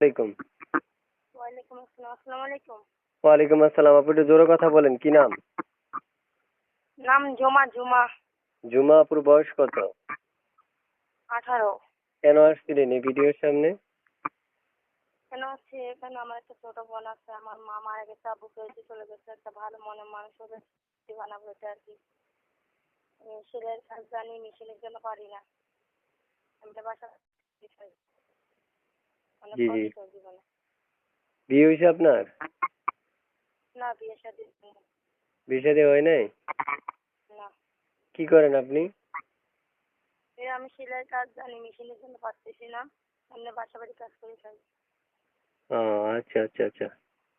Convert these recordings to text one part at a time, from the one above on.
আলাইকুম। ওয়ালাইকুম আসসালাম আসসালামু আলাইকুম। ওয়ালাইকুম আসসালাম আপনি একটু জোরে কথা বলেন কি নাম? নাম জুমা জুমা। জুমা আপুর বয়স কত? আঠারো। কেন আসছিলেন এই ভিডিওর সামনে? কেন হচ্ছে এখানে আমার একটা ছোট বোন আছে আমার মা মারা গেছে কেটে চলে গেছে একটা ভালো মনের মানুষ হলে কি বানাবো এটা আর কি। মিশেলের কাজ জানি মিশেলের জন্য পারি না। আমি বাসা জি, জি। বিয়ে হয়েছে আপনার? না বিয়ে শাদী বিয়ে শাদী হয় নাই? না। কি করেন আপনি? এই আমি সেলাইয়ের কাজ জানি মেশিনের জন্য পারতেছি না। বাসা বাড়ি কাজ করে ও আচ্ছা আচ্ছা আচ্ছা।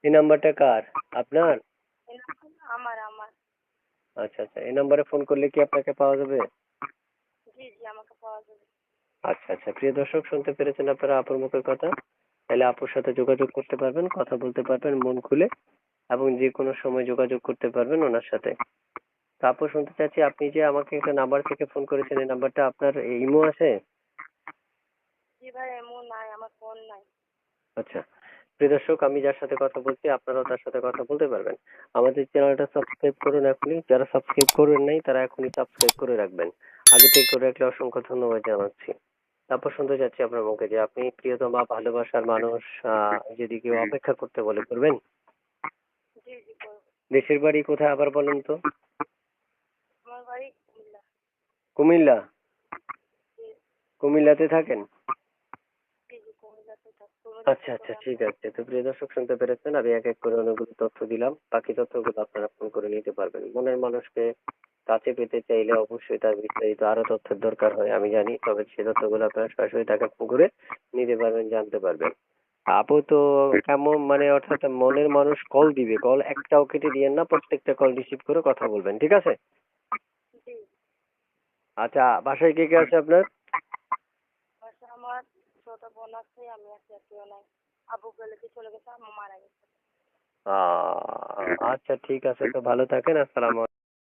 এই নাম্বারটা কার? আপনার? আমার আমার। আচ্ছা আচ্ছা। এই নাম্বারে ফোন করলে কি আপনাকে পাওয়া যাবে? জি জি আমাকে পাওয়া যাবে। আচ্ছা আচ্ছা। প্রিয় দর্শক শুনতে পেরেছেন আপনারা আপুর মুখের কথা? তাহলে আপুর সাথে যোগাযোগ করতে পারবেন কথা বলতে পারবেন মন খুলে এবং যে কোনো সময় যোগাযোগ করতে পারবেন ওনার সাথে। তো আপু শুনতে চাচ্ছি আপনি যে আমাকে একটা নাম্বার থেকে ফোন করেছেন এই নাম্বারটা আপনার ইমো আছে? জি ভাই এমন নাই আমার ফোন নাই। আচ্ছা। প্রিয় দর্শক আমি যার সাথে কথা বলছি আপনারাও তার সাথে কথা বলতে পারবেন। আমাদের চ্যানেলটা সাবস্ক্রাইব করুন এখনই। যারা সাবস্ক্রাইব করবেন নাই তারা এখনই সাবস্ক্রাইব করে রাখবেন। আগে থেকে করে রাখলে অসংখ্য ধন্যবাদ জানাচ্ছি। তারপর শুনতে চাচ্ছি আপনার মুখে যে আপনি প্রিয়তমা ভালোবাসার মানুষ আহ, যদি কেউ অপেক্ষা করতে বলে করবেন? জি জি করব। দেশের বাড়ি কোথায় আবার বলেন তো? কুমিল্লা। কুমিল্লা? কুমিল্লাতে থাকেন? আচ্ছা আচ্ছা ঠিক আছে। তো প্রিয় দর্শক শুনতে পেরেছেন? আমি এক এক করে অনেকগুলো তথ্য দিলাম। বাকি তথ্যগুলো আপনারা ফোন করে নিতে পারবেন। মনের মানুষকে কাছে পেতে চাইলে অবশ্যই তার বিস্তারিত আরও তথ্যের দরকার হয় আমি জানি। তবে সেই তথ্যগুলো আপনারা সরাসরি তাকে ফোন করে নিতে পারবেন জানতে পারবেন। আপু তো কেমন মানে অর্থাৎ মনের মানুষ কল দিবে। কল একটাও কেটে দিয়েন না প্রত্যেকটা কল রিসিভ করে কথা বলবেন ঠিক আছে? আচ্ছা বাসায় কে কে আছে আপনার? আমার ছোট বোন আছে আমি আছি কেউ নাই। আব্বু গেলেতে চলে গেছে আমার মারা গেছে। আহ, আচ্ছা ঠিক আছে তো ভালো থাকেন আসসালামু